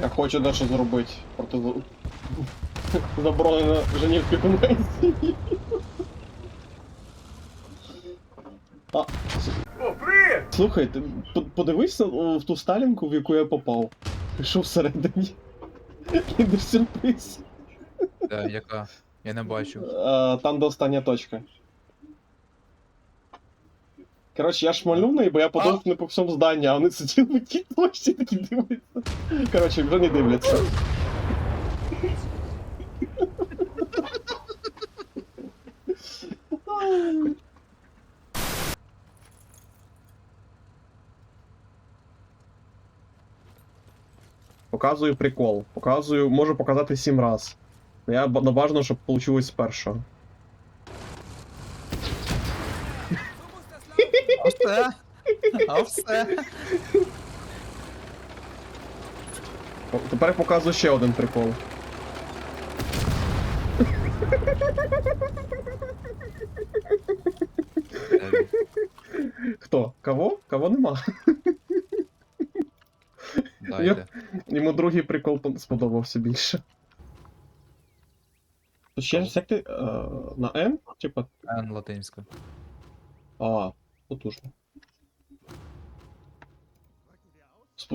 Я хочу дещо зробити проти за- заборонено Женівської конвенції. А, Слухай, ти по- в ту сталінку, в яку я попав. Що всередині? Кіндер сюрприз. Де, яка? Я не бачу. А, там де остання точка. Коротше, я шмальнув неї, бо я подумав не по всьому зданню, а вони сиділи в тій точці такі дивляться. Коротше, вже не дивляться. Показую прикол. Показую, можу показати сім раз. Я б- ну, бажано, щоб вийшло з першого. А все? А все? О, Тепер показую ще один прикол. Хто? Кого? Кого нема. Да, Я- йде. Йому другий прикол пон- сподобався більше. То ще ж як ти е, на Н? Типа. Н латинська. А, потужно.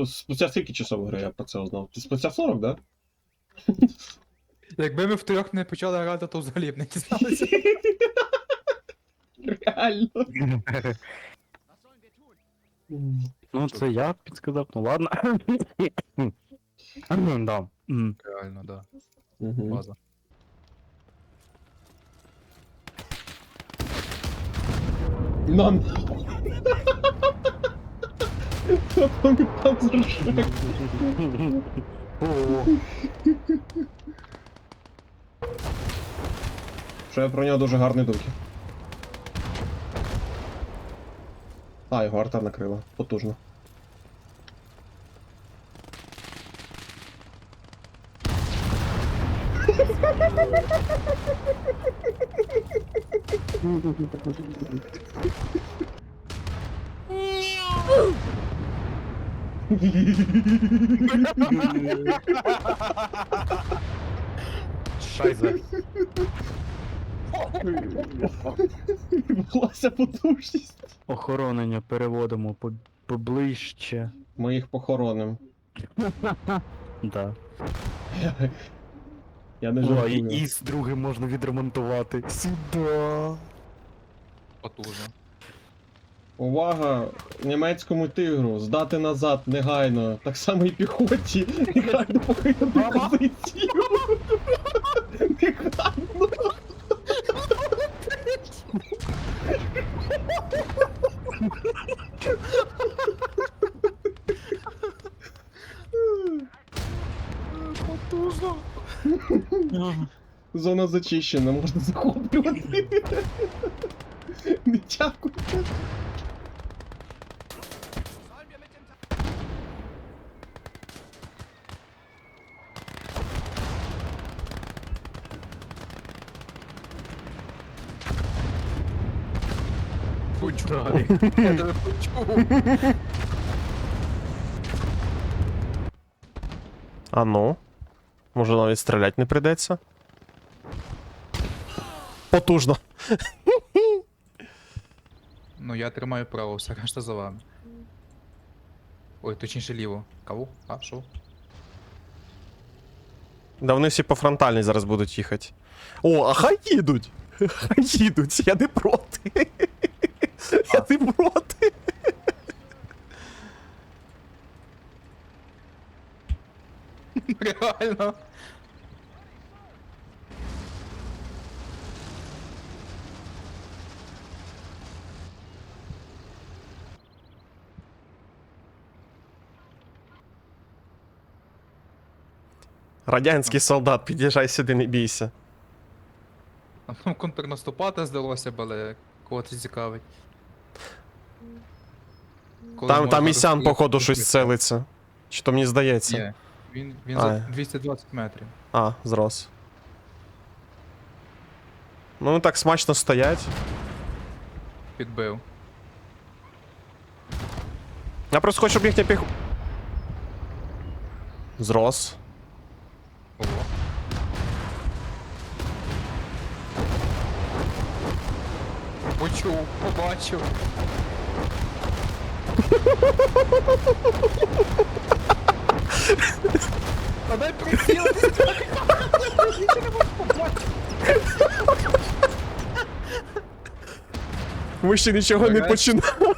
Спустя скільки часов гри я про це узнав? Спустя 40, да? Якби ми втрьох не почали грати, то взагалі б не дізналися. Реально. Ну, це я підсказав, ну ладно. да. м. Реально, да. Мгм. База. Нам. Там Панзершрек. О, Що я про нього дуже гарний думки. А, його арта накрила. Потужно. Шайзе. Влася потужність. Охоронення переводимо по- поближче. Ми їх похоронимо. Да. Я не О, і, жартую. і з другим можна відремонтувати. Сюда. Потужно. Увага! Німецькому тигру, здати назад негайно. Так само і піхоті. Негайно покинути позицію. Негайно. Потужно. Зона зачищена, можна захоплювати. Не дякуйте. Почув. Я тебе почув. А ну. Може навіть стріляти не прийдеться. Потужно. Ну я тримаю право, все решта за вами. Ой, точніше ліво. Кого? А, що? Да вони всі по фронтальній зараз будуть їхати. О, а хай їдуть! Хай їдуть, я не проти. Я не проти. Реально. Радянський солдат, під'їжджай сюди, не бійся. Ну, контрнаступати здалося б, але кого це цікавить. Коли Там, можна там місян, розстріляти походу, щось швидко. целиться. Чи то мені здається? Ні, він, він А. за 220 метрів. А, зрос. Ну, вони так смачно стоять. Підбив. Я просто хочу, щоб їхня піх... Зрос. Ого. Почув, побачив. А дай прицілитись. Ви ще нічого не Нарешті. починали.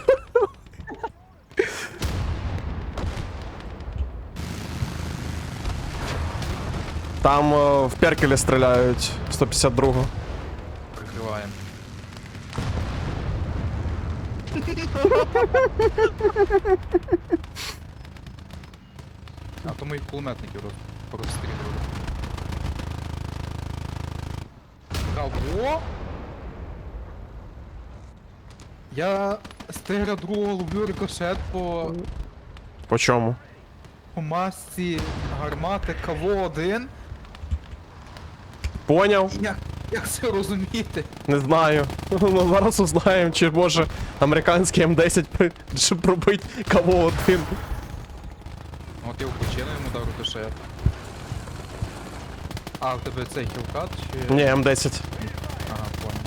Там е, в Перкелі стріляють 152-го. А то моїх кулеметників роз-. Кого? Я з тигра другого ловлю рикошет по, По чому? по масці гармати КВ-1. Поняв? Як, як це розуміти? Не знаю. Ну зараз узнаємо, чи може американський М10 при- щоб пробити кого один. От я в плечину йому дав рикошет. А, в тебе цей хілкат чи. Ні, М10. Ага, понял.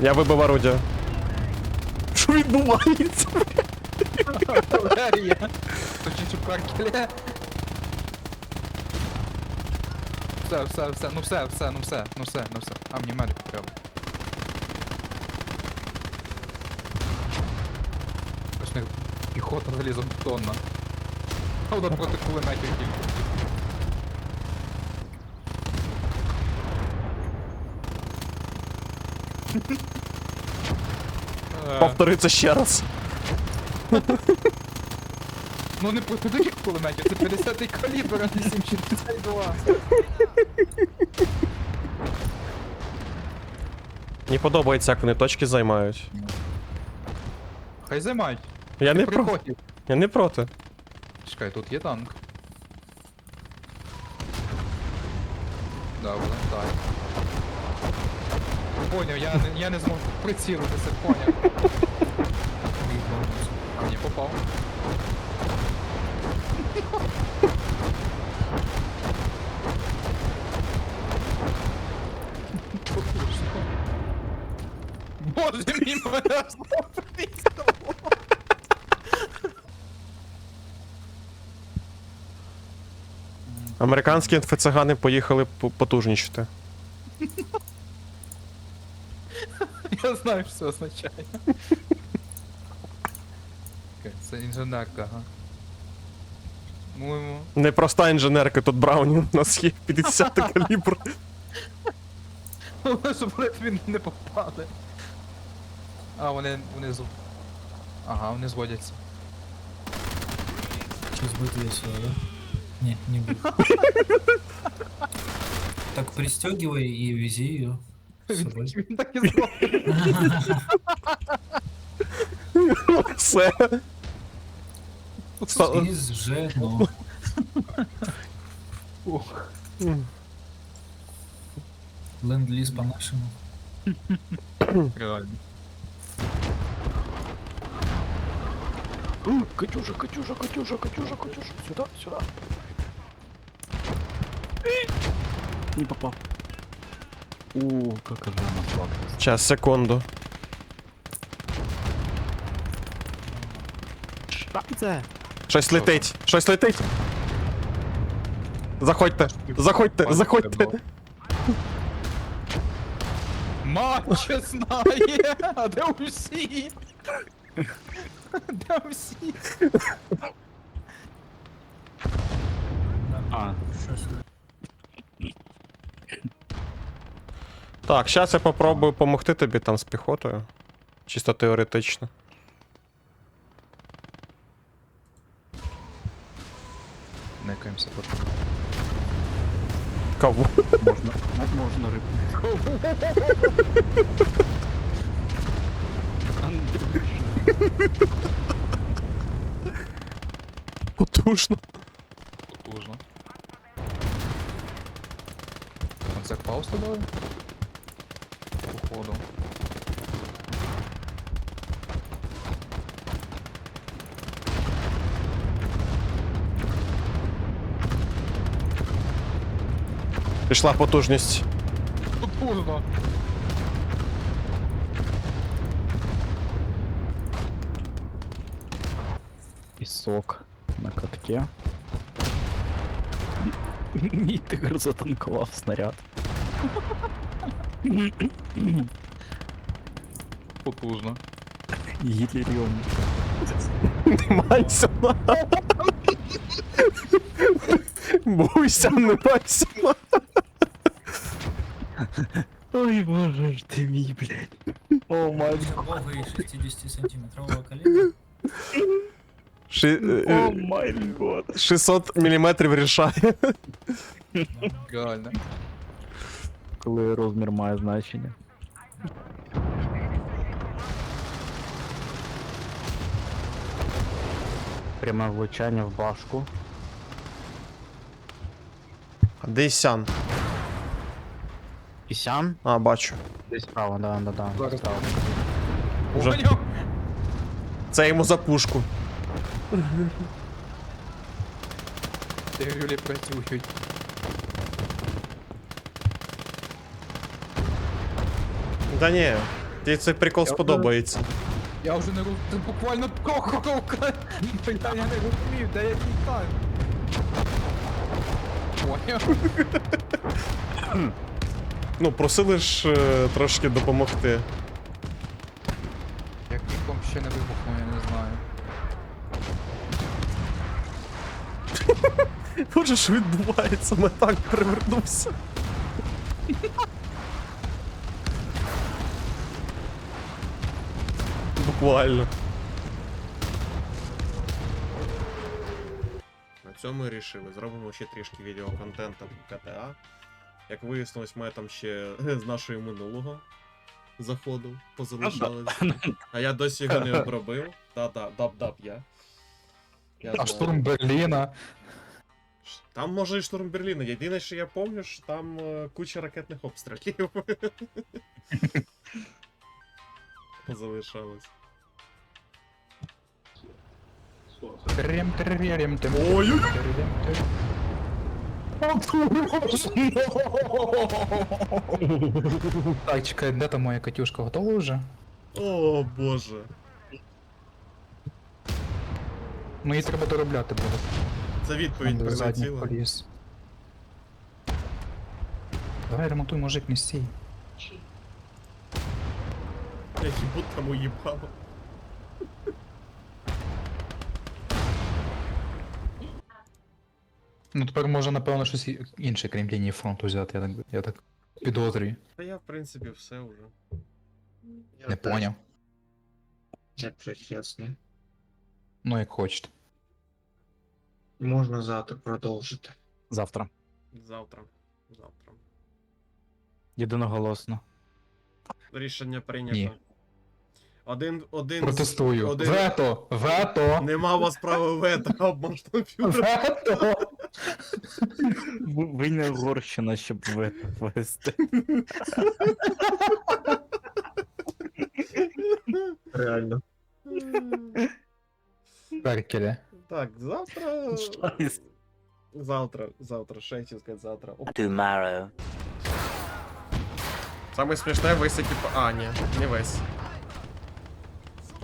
Я вибив орудя. Що відбувається? Валерія! Точніше в Все, все, все, ну все, все, ну все, ну все, ну все. А мені медик треба. Ось в них піхота залізобетонна. А вона проти кулеметів тільки. Е, Повтори це ще раз. Ну не таких кулеметів, це 50-й калібр, а не 762. Мені подобається, як вони точки займають. Хай займають. Я не. Приходів. Я не проти. Чекай, тут є танк. Да, вилетай. Поняв, я не, я не зможу прицілитися, поняв. А мені попав. Боже мій, мене. Американські інфецигани поїхали по- потужнічати. Я знаю, що це означає. Інженерка, ага. Ну йому. Не проста інженерка, тут Брауні у нас є 50 калібр. Щоб вони не попали. А, вони, з... Ага, вони зводяться. Сейчас будет весело, да? Не, не будет. Так пристегивай и вези ее с Він, собой. він так і зробив. Все. Ух. ленд-лиз по-нашему. Реально. Катюша, Катюша, Катюша, Катюша, Катюша. Сюда, сюда. Не попал. О, какая же она сладкая. Час, секунду. Шайзе! Щось летить, щось летить. Заходьте, заходьте, заходьте. Матче знає! А де усі? Де усі? А, Так, зараз я попробую допомогти тобі там з піхотою. Чисто теоретично. Некаємося тут. Кого? можно, можно рыбу. Потужно. Потужно. Концерт пауз дали? Походу. Пішла потужність. Потужно. Пісок на катке. Мій тигр затанкував снаряд. Потужно. Гітлеріум. Майся. Буйся, не майся. Ой, боже ж ти мій, блядь. О май Бога и 60-сантиметрового колена. Ши- е, О е, май год. 600 мм рішає. Реально. Коли розмір має значення. Пряме влучання в башку. Де Ісян? А, бачу. Десь справа, да, да, да. Зараз. справа. Вже- Поняв? Це йому за пушку. Тигрюлі працюють. Да ні, тобі цей прикол сподобається. Я вже не роз... Це буквально коховка. Я не розумів, де я так. Поняв? Ну, просили ж е, трошки допомогти. Як ніком ще не вибухнув, я не знаю. Боже, що відбувається? Ми так перевернувся. Буквально. На цьому і рішили. Зробимо ще трішки відеоконтенту по КТА. Як вияснилось, ми там ще з нашого минулого заходу позалишались. А я досі його не обробив. Та-та, даб-даб я. Я А штурм Берліна. Там може і штурм Берліна. Єдине, що я пам'ятаю, що там е, куча ракетних обстрілів. Залишалось. Трем трем тем. Ой-ой-ой. Так, чекай, де там моя Катюшка? Готова вже? О боже. Ну її треба доробляти буде. Це відповідь Там задній прилетіла. поліз. Давай ремонтуй, мужик, не стій. Я їбу там уїбало. Ну тепер може, напевно, щось інше, крім лінії фронту взяти, я так, я так підозрюю. Та я, в принципі, все вже. Не поняв. Якщо чесно. Ну як хочете. Можна завтра продовжити. Завтра. Завтра. Завтра. Єдиноголосно. Рішення прийнято. Ні. Один, один. Протестую. Один... Вето! Вето! Нема у вас права вето, обман комп'ютер. Вето! Ви не Угорщина, щоб ви вести. Реально. Перкеле. Так, завтра. Завтра, завтра, ще хотів сказати завтра. Tomorrow. Саме смішне весь екіпа. А, ні, не весь.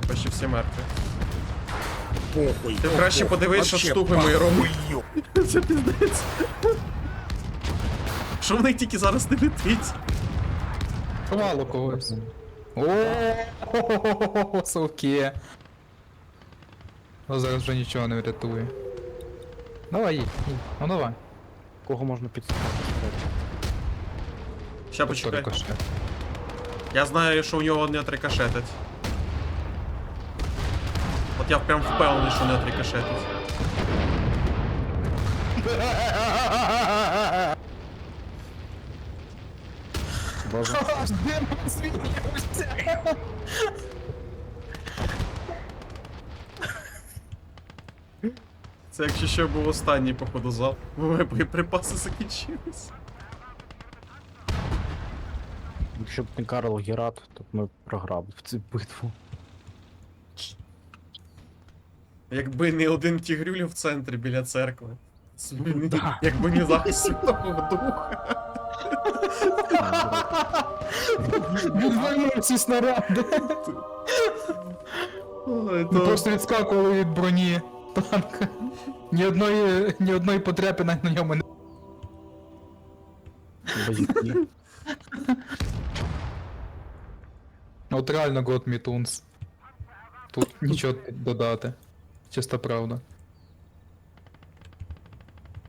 Почти всі мертві. Похуй. Ти краще подивись, що штуки мої роблять. Це піздець. Що в них тільки зараз не летить? Хвалу когось. О, совки. Ну зараз вже нічого не врятує. Давай, їдь, їдь. Ну давай. Кого можна підставити? Ща почекай. рикошет. Я знаю, що у нього не отрикошетить. От я прям впевнений, що не отрикошетить. Боже. Це якщо ще був останній, походу, зал. Бо боєприпаси закінчились. Якщо б не Карл Герат, то б ми програли в цю битву. Якби не один тігрюля в центрі біля церкви. Да. Якби не захист Святого Духа. Відвалив всі снаряди. Ой, просто відскакували від броні танка. Ні одної, ні одної потрепи на ньому не. Бойовики. От реально God Me Tunes. Тут нічого додати. Чиста правда.